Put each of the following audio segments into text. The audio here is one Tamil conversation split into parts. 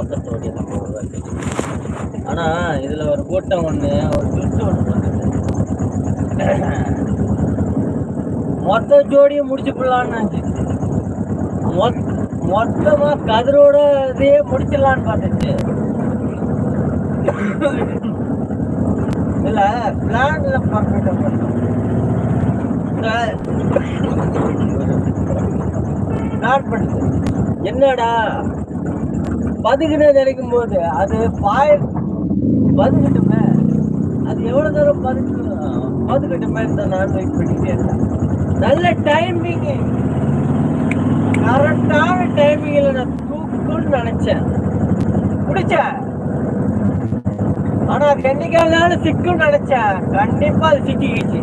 பாசத்தோடைய நம்ம உருவாக்கி ஆனா இதுல ஒரு கூட்டம் ஒண்ணு ஒரு ட்விஸ்ட் ஒன்று மொத்த ஜோடியை முடிச்சு போடலான்னு மொத் மொத்தமா கதிரோட இதையே முடிச்சிடலான்னு பார்த்துச்சு. இதுல பிளான்ல பர்ஃபெக்டா பிளான் பண்ணுது என்னடா? பதுகுன்னு நினைக்கும் போது அது பாய பதுகட்டுமே. அது எவ்வளவு தூரம் பதுக்கு பதுகட்டுமே தான் நான் வெயிட் பண்ணிட்டே இருந்தேன். நல்ல டைமிங் கரெக்டான டைமிங்கில் நான் தூக்குன்னு நினைச்சேன். பிடிச்சேன் ஆனா அது என்னைக்காவது சிக்கும் நினைச்சேன். கண்டிப்பா அது சிக்கிக்கிச்சு.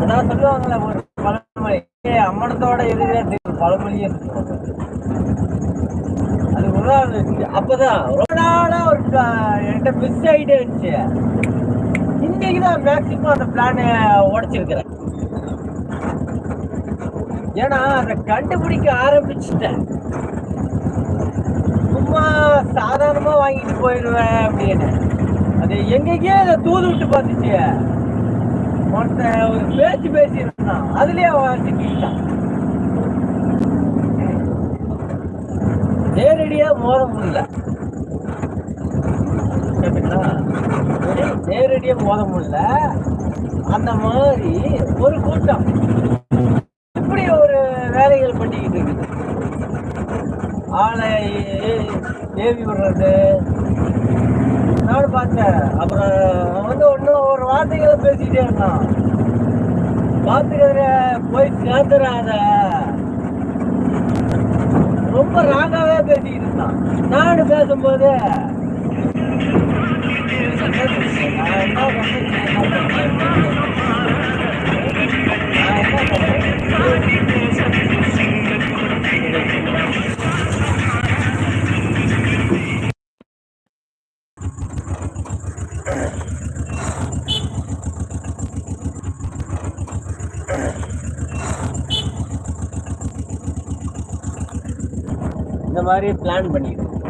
அதான் சொல்லுவாங்கல்ல ஒரு பழமொழி. அம்மனத்தோட எதிரே பழமொழியே சொல்லுவாங்க. அது ஒரு நாள் இருக்கு. அப்பதான் ரொம்ப நாளா ஒரு என்கிட்ட மிஸ் ஆயிட்டே இருந்துச்சு. இன்னைக்கு தான் மேக்சிமம் அந்த பிளானை உடைச்சிருக்கிறேன். ஏன்னா அதை கண்டுபிடிக்க ஆரம்பிச்சிட்டேன். சும்மா சாதாரணமா வாங்கிட்டு போயிடுவேன் அப்படின்னு. அது எங்கேயே அதை தூது விட்டு பார்த்துச்சு. ஒருத்த ஒரு பேச்சு பேசியிருந்தான். இருந்தான் அதுலயே சிக்கிட்டான். நேரடியா மோத முடியல. நேரடியா மோத முடியல. அந்த மாதிரி ஒரு கூட்டம். இப்படி ஒரு வேலைகள் பண்ணிக்கிட்டு இருக்குது. ஆளை ஏவி விடுறது. நானும் பார்த்தேன். அப்புறம் வந்து ஒன்றும் ஒரு வார்த்தைகளை பேசிக்கிட்டே இருந்தான். பார்த்துக்கிற போய் சேர்ந்துடாத ரொம்ப ராங்காவே பேசிக்கிட்டு இருந்தான் நானும் பேசும்போது Yeah என்ன பண்ணேன்? நான் என்ன பண்ணேன்? இந்த மாதிரி பிளான் பண்ணிக்கிட்டு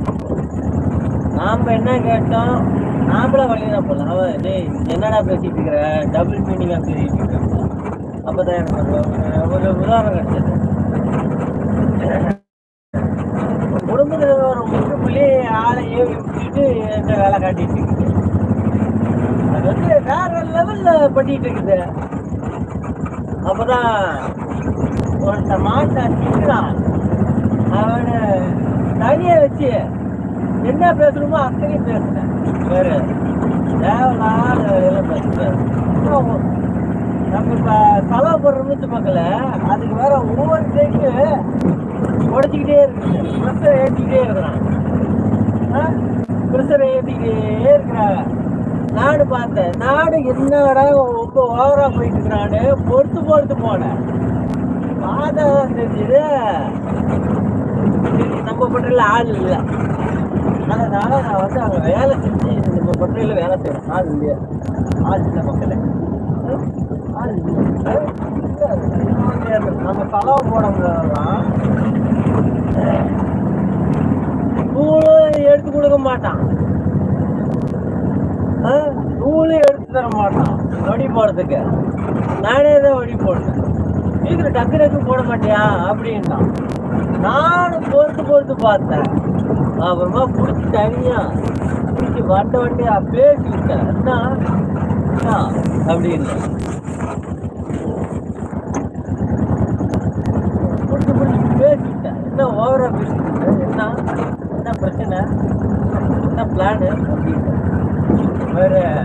நாம் என்ன கேட்டோம்? நாமள வழியில போகலாம் அவன் டேய் என்னடா பேசிட்டு இருக்கிற? டபுள் மீனிங்காக பேசிட்டு இருக்க. அப்பதான் எனக்கு ஒரு- ஒரு உதாரணம் கிடைச்சது. குடும்பத்தில் ஒரு முற்றுப்புள்ளி ஆளை ஏவி விட்டுட்டு எந்த வேலை காட்டிட்டு இருக்குது. அது வந்து வேற லெவலில் பண்ணிட்டு இருக்குது. அப்பதான் ஒருத்த மாட்டை திட்டுறான் அவனை தனியாக வச்சு என்ன பேசணுமோ அத்தனையும் பேசுனேன். வேறு தேவையில்லாத இதெல்லாம் பேசுகிறேன் நம்ம இப்ப செலவு போடுறோம்னு பார்க்கல. அதுக்கு வேற ஒவ்வொரு டேக்கு உடச்சிக்கிட்டே இருக்கு. ப்ரெஷர் ஏற்றிக்கிட்டே இருக்கிறான். ப்ரெஷர் ஏற்றிக்கிட்டே இருக்கிறாங்க நாடு பார்த்தேன். நாடு என்னடா ரொம்ப ஓவராக போயிட்டு இருக்கிறான்னு பொறுத்து பொறுத்து போனேன். பார்த்தா தெரிஞ்சுது. நம்ம பட்டறையில் ஆள் இல்லை. அதனால நான் வந்து அங்கே வேலை செஞ்சு நம்ம பட்டறையில் வேலை செய்யணும் ஆள் இல்லையா? ஆள் இல்லை மக்கள். ஆள் இல்லை நம்ம செலவு போடலாம் நூலும் எடுத்து கொடுக்க மாட்டான். நூலும் எடுத்து தர மாட்டான். வடி போடுறதுக்கு. நானே தான் வடி போடுறேன் சீக்கிரம் டக்கு டக்கு போட மாட்டியா? அப்படின்ட்டான். நானும் பொறுத்து பொறுத்து பார்த்தேன். அப்புறமா பிடிச்சி தனியா பிடிச்சி வண்ட வண்டியா பேசி விட்டேன். என்ன அப்படின்னு. பிடிச்சி பிடிச்சி பேசிட்டேன் என்ன ஓவரா பேசிட்டு என்ன? என்ன பிரச்சனை? என்ன பிளானு அப்படின்னு. வேற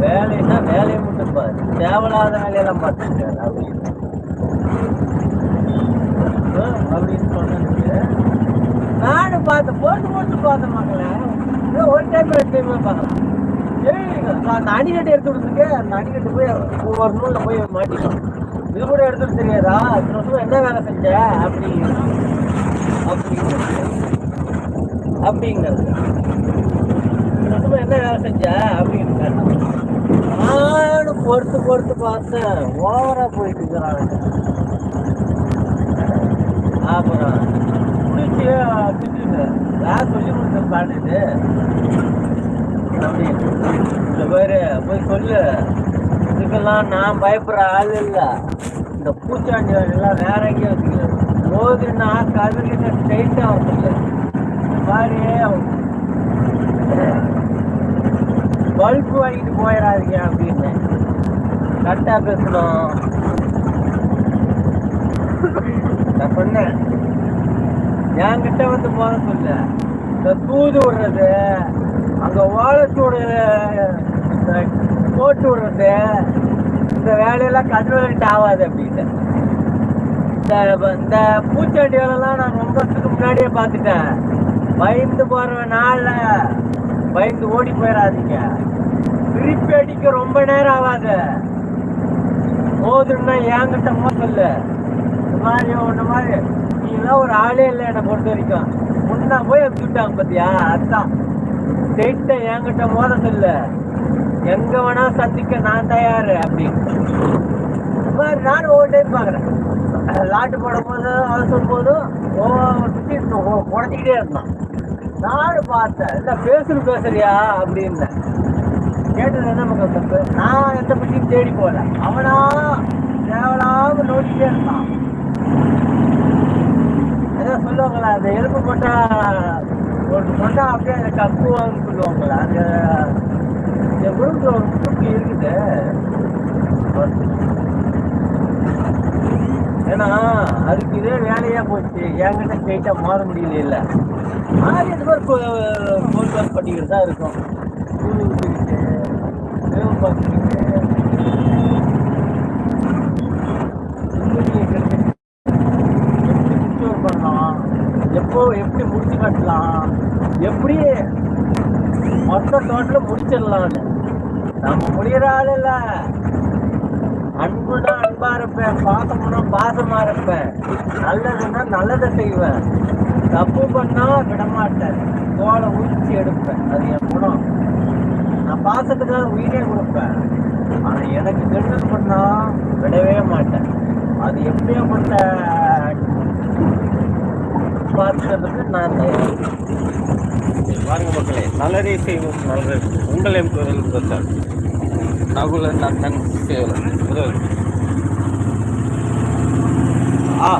வேலைன்னா வேலையை மட்டும் பாரு. தேவையில்லாத வேலையெல்லாம் பார்த்துருக்காரு அப்படின்னு. அப்படின்னு சொன்னதுக்கு நானும் பார்த்தேன் போட்டு போட்டு பார்த்தேன் மக்களை ஏதோ ஒரு டைம் ரெண்டு டைம் பார்க்கலாம் நான் அந்த அணிகட்டை எடுத்து விடுறதுக்கு அந்த அணிகட்டு போய் ஒவ்வொரு நூலில் போய் மாட்டிக்கலாம் இது கூட எடுத்துட்டு தெரியாதா? இத்தனை வருஷம் என்ன வேலை செஞ்ச? அப்படி அப்படிங்கிறது. அப்படிங்கிறது என்ன வேலை செஞ்ச? அப்படின்னு நானும் பொறுத்து பொறுத்து பார்த்தேன். ஓவரா போயிட்டு இருக்கிறாங்க அப்புறம் குடிச்சு பிடிச்சி திட்டுங்க யார் சொல்லி கொடுத்தேன் பாடு இது அப்படி இந்த பேர் போய் சொல்லு இதுக்கெல்லாம் நான் பயப்படுற ஆள் இல்லை இந்த பூச்சாண்டி எல்லாம் வேற எங்கேயும் வச்சுக்கல போதுன்னா கதிர்கிட்ட ஸ்ட்ரைட்டாக வந்து பாரு பல்பு வாங்கிட்டு போயிடாதீங்க அப்படின்னு கரெக்டாக பேசணும். நான் சொன்னேன். என்கிட்ட வந்து போக சொல்ல. இந்த தூது விடுறது அங்க ஓலச்சூடு இந்த போட்டு விடுறது இந்த வேலையெல்லாம் கண்ட்ரோல்ட் ஆகாது அப்படின்னு இந்த இந்த பூச்சாண்டி வேலைலாம் நான் ரொம்ப வருஷத்துக்கு முன்னாடியே பார்த்துட்டேன். பயந்து போற நாள்ல பயந்து ஓடி போயிடாதீங்க. திருப்பி அடிக்க ரொம்ப நேரம் ஆகாது. மோதுன்னா என்கிட்ட மோதல்ல மாதிரி ஒன்று மாதிரி. நீங்களாம் ஒரு ஆளே இல்லை என்னை பொறுத்த வரைக்கும். முன்னா போய் அப்படி விட்டாங்க பார்த்தியா அதுதான் ஸ்டேட்டை என்கிட்ட மோத எங்கே வேணால் சந்திக்க நான் தயார் அப்படின்னு. மாதிரி நானும் ஒவ்வொரு டைம் பார்க்குறேன். லாட்டு போடும் போது அவசரம் போதும் ஓ சுற்றி குறைச்சிக்கிட்டே இருந்தான். நானும் பார்த்தேன். இல்லை பேசுறது பேசுறியா அப்படின்னு. கேட்டது என்ன நமக்கு தப்பு நான் எந்த பற்றியும் தேடி போகல. அவனா தேவலாம நோட்டிகிட்டே இருந்தான். ஏதோ சொல்லுவாங்களா அந்த எலும்பு போட்டா ஒரு சொன்னா அப்படியே அதை கப்புவான்னு சொல்லுவாங்களா அந்த இந்த குரூப்ல ஒரு குரூப் இருக்குது. ஏன்னா அதுக்கு இதே வேலையாக போச்சு. என்கிட்ட ஸ்ட்ரைட்டா மாற முடியல இல்லை. மாதிரி இது மாதிரி ஃபோன் கால் பண்ணிக்கிட்டு தான் இருக்கும். ஸ்கூல் விட்டுக்கிட்டு வேவு பார்த்துக்கிட்டு எப்போ எப்படி முடிச்சு கட்டலாம்? எப்படி மொத்த தோட்டில் முடிச்சிடலாம்னு நம்ம முடிகிற ஆள் இல்ல. அன்புனா அன்பா இருப்பேன் பாசம்னா பாசமா இருப்பேன். நல்லதுன்னா நல்லதை செய்வேன். தப்பு பண்ணா விடமாட்டேன். தோலை உரிச்சு எடுப்பேன். அது என் குணம். நான் பாசத்துக்காக உயிரே கொடுப்பேன். ஆனால் எனக்கு கெடுதல் பண்ணா விடவே மாட்டேன். அது எப்படியாப்பட்ட பார்த்துக்கிறதுக்கு நான் வாங்க மக்களே நல்லதே செய்வோம் நல்லது உங்கள் எம் குரல் பிரச்சார் நகுல நந்தன் சேவலன். முதல் ஆ.